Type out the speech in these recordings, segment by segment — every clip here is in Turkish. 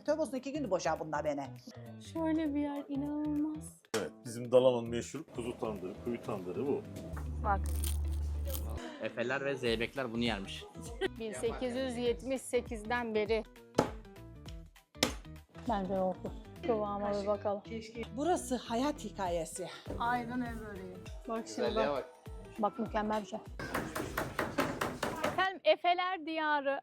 Tövbe olsun iki gündür boşa bunlar beni. Şöyle bir yer inanılmaz. Evet, bizim Dalaman'ın meşhur kuzu tandırı, kuyu tandırı bu. Bak Efeler ve zeybekler bunu yermiş. 1878'den beri. Bence oldu. Kıvama bir bakalım. Burası hayat hikayesi. Aynen böreği. Bak şimdi bak. bak. Bak mükemmel bir şey. Efendim Efeler Diyarı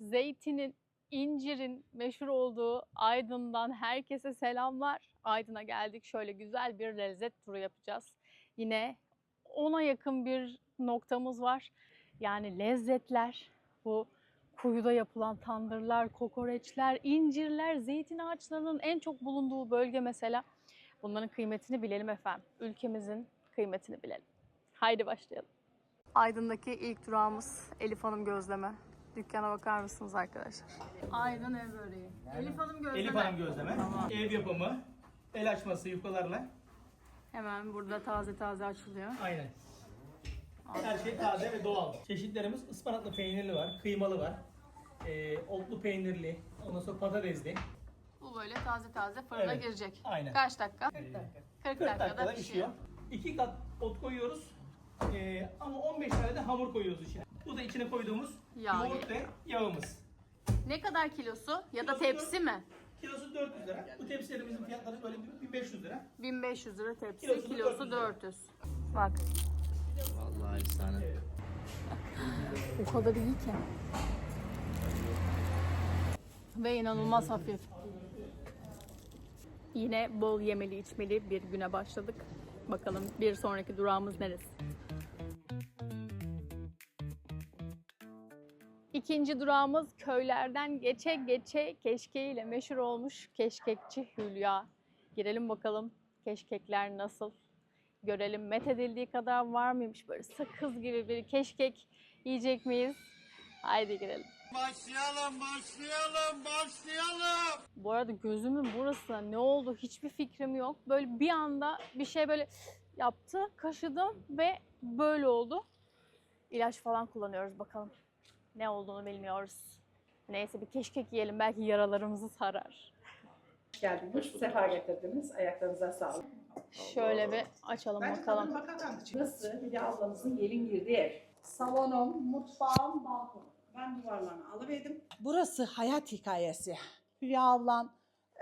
zeytinin, incirin meşhur olduğu Aydın'dan herkese selamlar. Aydın'a geldik. Şöyle güzel bir lezzet turu yapacağız. Yine ona yakın bir noktamız var. Yani lezzetler, bu kuyuda yapılan tandırlar, kokoreçler, incirler, zeytin ağaçlarının en çok bulunduğu bölge mesela. Bunların kıymetini bilelim efendim. Ülkemizin kıymetini bilelim. Haydi başlayalım. Aydın'daki ilk durağımız Elif Hanım Gözleme. Dükkana bakar mısınız arkadaşlar? Aydın ev böreği. Elif Hanım Gözleme. Elif Hanım gözleme. Tamam. Ev yapımı. El açması yufkalarla. Hemen burada taze taze açılıyor. Aynen. Her şey taze ve doğal. Çeşitlerimiz ıspanaklı peynirli var, kıymalı var. Ee, otlu peynirli, ondan sonra patatesli. Bu böyle taze taze fırına Evet, girecek. aynen. Kaç dakika? 40 40 dakikada, dakikada pişiyor. pişiyor. İki kat ot koyuyoruz. Ee, ama 15 tane de hamur koyuyoruz içine. Bu da içine koyduğumuz Yağ. yoğurt ve yağımız. Ne kadar kilosu? Ya da Kilosu tepsi mi? Kilosu 400 lira. Bu tepsilerimizin fiyatları böyle 1500 lira. 1500 lira tepsi, Kilosu kilosu 400 lira. 400. Bak Vallahi efsane. o kadar iyi ki. Ve inanılmaz hafif. Yine bol yemeli içmeli bir güne başladık. Bakalım bir sonraki durağımız neresi? İkinci durağımız köylerden geçe geçe keşkeğiyle meşhur olmuş keşkekçi Hülya. Girelim bakalım keşkekler nasıl? Görelim methedildiği kadar var mıymış böyle sakız gibi bir keşkek yiyecek miyiz? Haydi girelim. Başlayalım, başlayalım, başlayalım. Bu arada gözümün burasına ne oldu hiçbir fikrim yok. Böyle bir anda bir şey böyle yaptı, kaşıdım ve böyle oldu. İlaç falan kullanıyoruz bakalım. Ne olduğunu bilmiyoruz. Neyse bir keşkek yiyelim belki yaralarımızı sarar. Geldiniz, sefa getirdiniz. Ayaklarınıza sağlık. Şöyle bir açalım bakalım. Burası Hülya ablamızın gelin girdiği ev. Salonum, mutfağım, balkonum. Ben duvarlarını alıverdim. Burası hayat hikayesi. Hülya ablan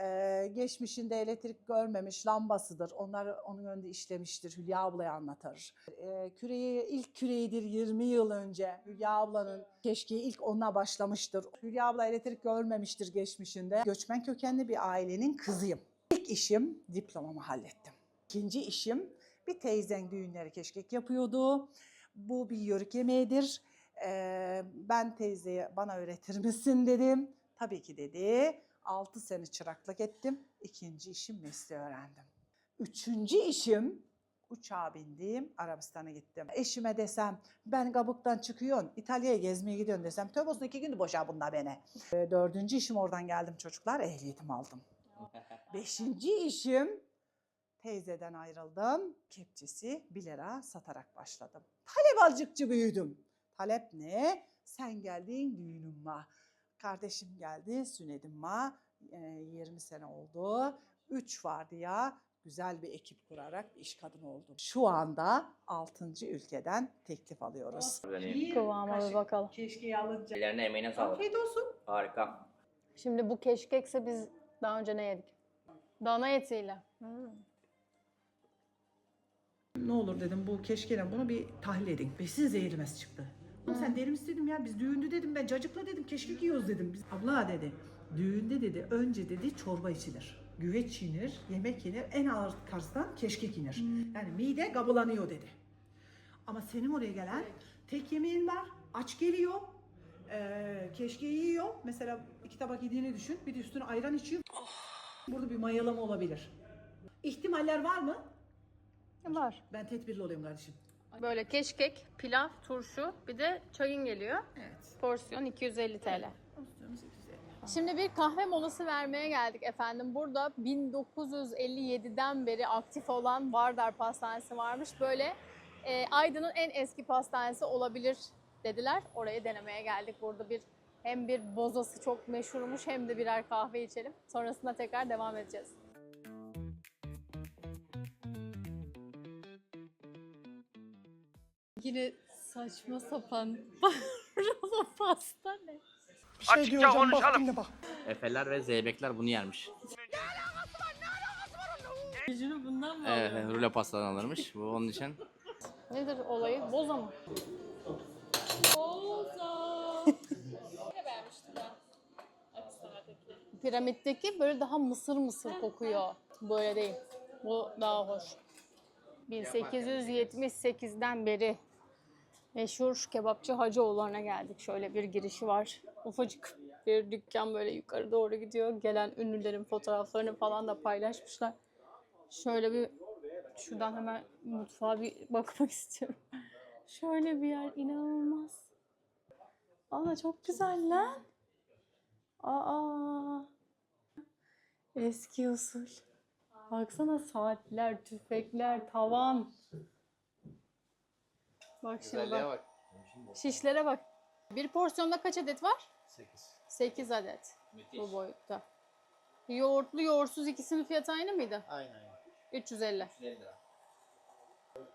e, geçmişinde elektrik görmemiş lambasıdır. Onlar onun önünde işlemiştir. Hülya ablaya anlatır. E, küreği, ilk küreğidir 20 yıl önce. Hülya ablanın keşkeği ilk onunla başlamıştır. Hülya abla elektrik görmemiştir geçmişinde. Göçmen kökenli bir ailenin kızıyım. İlk işim diplomamı hallettim. İkinci işim bir teyzen düğünleri keşkek yapıyordu. Bu bir yörük yemeğidir. Ee, ben teyzeye bana öğretir misin dedim. Tabii ki dedi. 6 sene çıraklık ettim. İkinci işim mesleği öğrendim. Üçüncü işim uçağa bindim, Arabistan'a gittim. Eşime desem ben kabuktan çıkıyorsun, İtalya'ya gezmeye gidiyorsun desem tövbe olsun iki gündür boşa bunlar beni. Ee, dördüncü işim oradan geldim çocuklar, ehliyetimi aldım. Beşinci işim teyzeden ayrıldım. Kepçesi 1 lira satarak başladım. Talep alcıkçı büyüdüm. Talep ne? Sen geldin düğünüm var. Kardeşim geldi. Ee, 20 sene oldu. 3 vardı ya. Güzel bir ekip kurarak bir iş kadını oldum. Şu anda 6. ülkeden teklif alıyoruz. Kıvama bir bakalım. Keşke alınca. Ellerine emeğine sağlık. Afiyet olsun. Harika. Şimdi bu keşkekse biz daha önce ne yedik? Dana etiyle. Ne olur dedim bu keşkeyle bunu bir tahlil edin. Besin zehirlemesi çıktı. Sen derim istedim ya biz düğünde dedim ben cacıkla dedim keşkek yiyoruz dedim. Biz, abla dedi düğünde dedi önce dedi çorba içilir. Güveç yenir, yemek yenir, en ağır karstan keşkek yenir. Yani mide gabalanıyor dedi. Ama senin oraya gelen tek yemeğin var, aç geliyor, ee, keşkeği yiyor. Mesela iki tabak yediğini düşün, bir de üstüne ayran içiyor. Burada bir mayalama olabilir. İhtimaller var mı? Var. Ben tedbirli olayım kardeşim. Böyle keşkek, pilav, turşu, bir de çayın geliyor. Evet. Porsiyon 250 TL. Şimdi bir kahve molası vermeye geldik efendim. Burada 1957'den beri aktif olan Vardar Pastanesi varmış. Böyle e, Aydın'ın en eski pastanesi olabilir dediler. Orayı denemeye geldik. Burada bir Hem bir bozası çok meşhurmuş hem de birer kahve içelim. Sonrasında tekrar devam edeceğiz. Yine saçma sapan rulo pasta ne? Bir şey diyeceğim bak dinle bak. Efeler ve Zeybekler bunu yermiş. Gücünü bundan mı Evet, rulo pastadan alırmış. Bu onun için. Nedir olayı? Boza mı? Boza! Ne beğenmiştim ben? Piramitteki böyle daha mısır mısır kokuyor. Böyle değil. Bu daha hoş. 1878'den beri meşhur kebapçı Hacıoğulları'na geldik. Şöyle bir girişi var. Ufacık bir dükkan böyle yukarı doğru gidiyor. Gelen ünlülerin fotoğraflarını falan da paylaşmışlar. Şöyle bir şuradan hemen mutfağa bir bakmak istiyorum. Şöyle bir yer inanılmaz. Aa çok güzel lan. Aa. Eski usul. Baksana saatler, tüfekler, tavan. Bak şimdi bak. Şişlere bak. Bir porsiyonda kaç adet var? 8. 8 adet bu boyutta. Yoğurtlu, yoğurtsuz ikisinin fiyatı aynı mıydı? Aynen aynen. 350. 150 lira.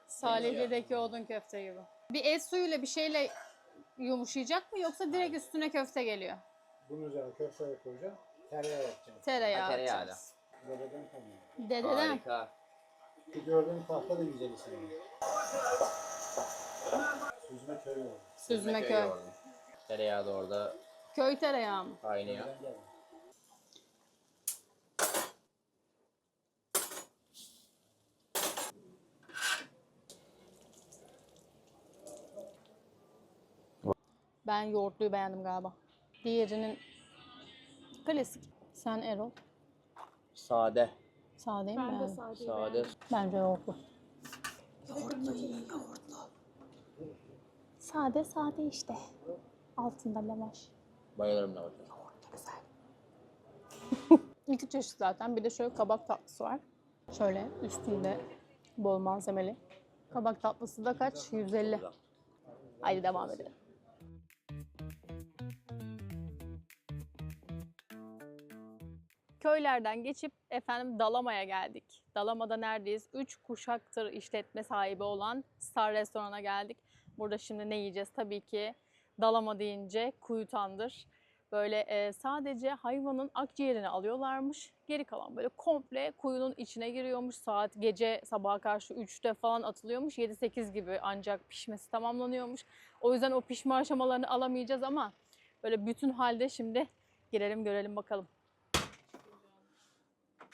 Salihli'deki odun köfte gibi. Bir et suyuyla bir şeyle yumuşayacak mı yoksa direkt üstüne köfte geliyor? Bunun üzerine köfte koyacağım. Tereyağı yapacağım. Tereyağı Ha, tereyağıyla. atacağız. Dededen kalıyor. Dededen. Harika. Şu gördüğün tahta da güzel isim. Süzme köy oldu. Süzme köy. Tereyağı da orada Köy tereyağı mı? kaynıyor. Ben. Ben yoğurtluyu beğendim galiba. Diğerinin klasik. Sen Erol. Sade. Sadeyi mi beğendin? Sade. Bence yoğurtlu. Sade sade işte. Altında lavaş. Bayılırım da bakın. İki çeşit zaten. Bir de şöyle kabak tatlısı var. Şöyle üstünde bol malzemeli. Kabak tatlısı da kaç? 150. Haydi devam edelim. Köylerden geçip efendim Dalama'ya geldik. Dalama'da neredeyiz? Üç kuşaktır işletme sahibi olan Star Restoran'a geldik. Burada şimdi ne yiyeceğiz? Tabii ki Dalama deyince kuyu tandır. Böyle e, sadece hayvanın akciğerini alıyorlarmış. Geri kalan böyle komple kuyunun içine giriyormuş. Saat gece sabaha karşı 3'te falan atılıyormuş. 7-8 gibi ancak pişmesi tamamlanıyormuş. O yüzden o pişme aşamalarını alamayacağız ama böyle bütün halde şimdi girelim görelim bakalım.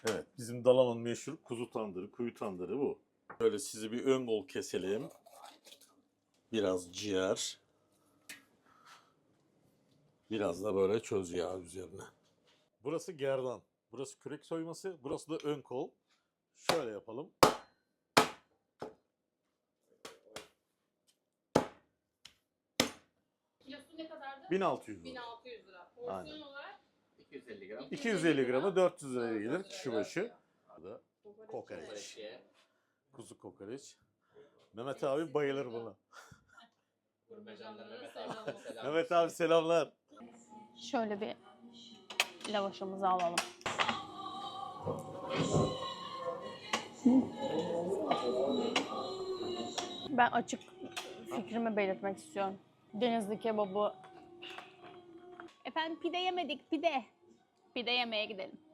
Evet, bizim Dalaman'ın meşhur kuzu tandırı, kuyu tandırı bu. Böyle sizi bir ön bol keselim. Biraz ciğer. Biraz da böyle çöz yağı üzerine. Burası gerdan. Burası kürek soyması. Burası da ön kol. Şöyle yapalım. Kilosu ne kadardı? 1600 lira. 1600 lira. Aynen. olarak 250 gram. 250 gramı 400 liraya gelir kişi başı. Burada kokoreç. Kuzu kokoreç. Mehmet abi bayılır buna. Gurmecanlar Mehmet abi. Selam. Mehmet abi selamlar. Şöyle bir lavaşımızı alalım. Ben açık fikrimi belirtmek istiyorum. Denizli kebabı. Efendim pide yemedik pide. Pide yemeye gidelim.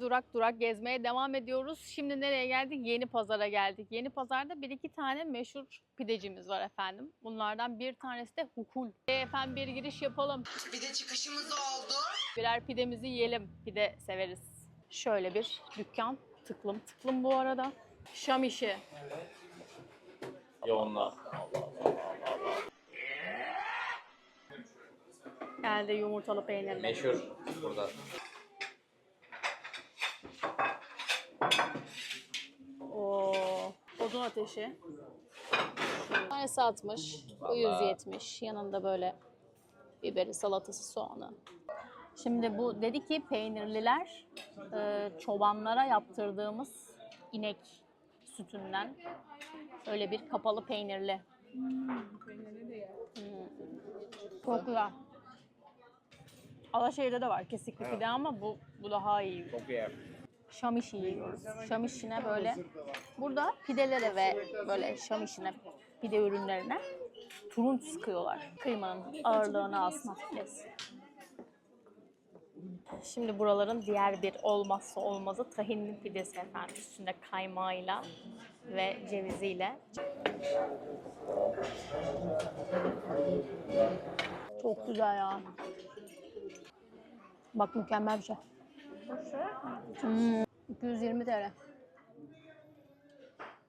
Durak durak gezmeye devam ediyoruz. Şimdi nereye geldik? Yeni Pazar'a geldik. Yeni Pazar'da bir iki tane meşhur pidecimiz var efendim. Bunlardan bir tanesi de Hukul. E, Efendim bir giriş yapalım. Bir de çıkışımız oldu. Birer pidemizi yiyelim. Pide severiz. Şöyle bir dükkan. Tıklım tıklım bu arada. Şam işi. Yoğunla. Geldi yumurtalı peynirli. Meşhur burada. Oo, odun ateşi. Tanesi 60, bu 170. Yanında böyle biberi, salatası, soğanı. Şimdi bu dedi ki peynirliler e, çobanlara yaptırdığımız inek sütünden öyle bir kapalı peynirli. Hmm. Çok güzel. Alaşehir'de de var kesikli pide ama bu bu daha iyi. Çok iyi. Şam işi yiyoruz. Şam işine böyle burada pidelere ve böyle şam işine pide ürünlerine turunç sıkıyorlar. Kıymanın ağırlığını alsın hafiflesin. Şimdi buraların diğer bir olmazsa olmazı tahinli pidesi efendim. Üstünde kaymağıyla ve ceviziyle. Çok güzel ya. Bak mükemmel bir şey. Hmm, 220 TL.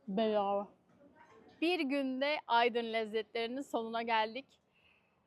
Bedava. Bir günde Aydın lezzetlerinin sonuna geldik.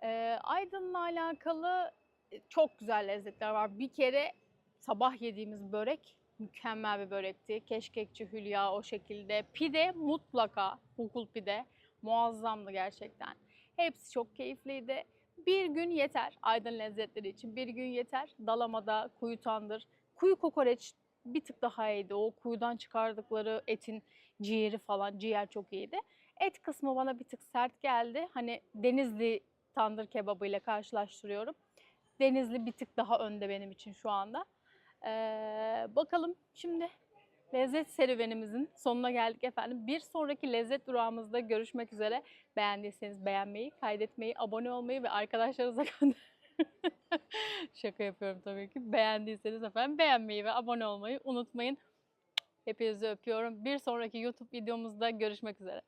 Ee, Aydın'la alakalı e, çok güzel lezzetler var. Bir kere sabah yediğimiz börek mükemmel bir börekti. Keşkekçi Hülya o şekilde. Pide mutlaka, hukul pide muazzamdı gerçekten. Hepsi çok keyifliydi. Bir gün yeter Aydın lezzetleri için. Bir gün yeter. Dalamada kuyu tandır. Kuyu kokoreç bir tık daha iyiydi. O kuyudan çıkardıkları etin ciğeri falan. Ciğer çok iyiydi. Et kısmı bana bir tık sert geldi. Hani Denizli tandır kebabı ile karşılaştırıyorum. Denizli bir tık daha önde benim için şu anda. Ee, bakalım şimdi lezzet serüvenimizin sonuna geldik efendim. Bir sonraki lezzet durağımızda görüşmek üzere. Beğendiyseniz beğenmeyi, kaydetmeyi, abone olmayı ve arkadaşlarınıza gönder. Şaka yapıyorum tabii ki. Beğendiyseniz efendim beğenmeyi ve abone olmayı unutmayın. Hepinizi öpüyorum. Bir sonraki YouTube videomuzda görüşmek üzere.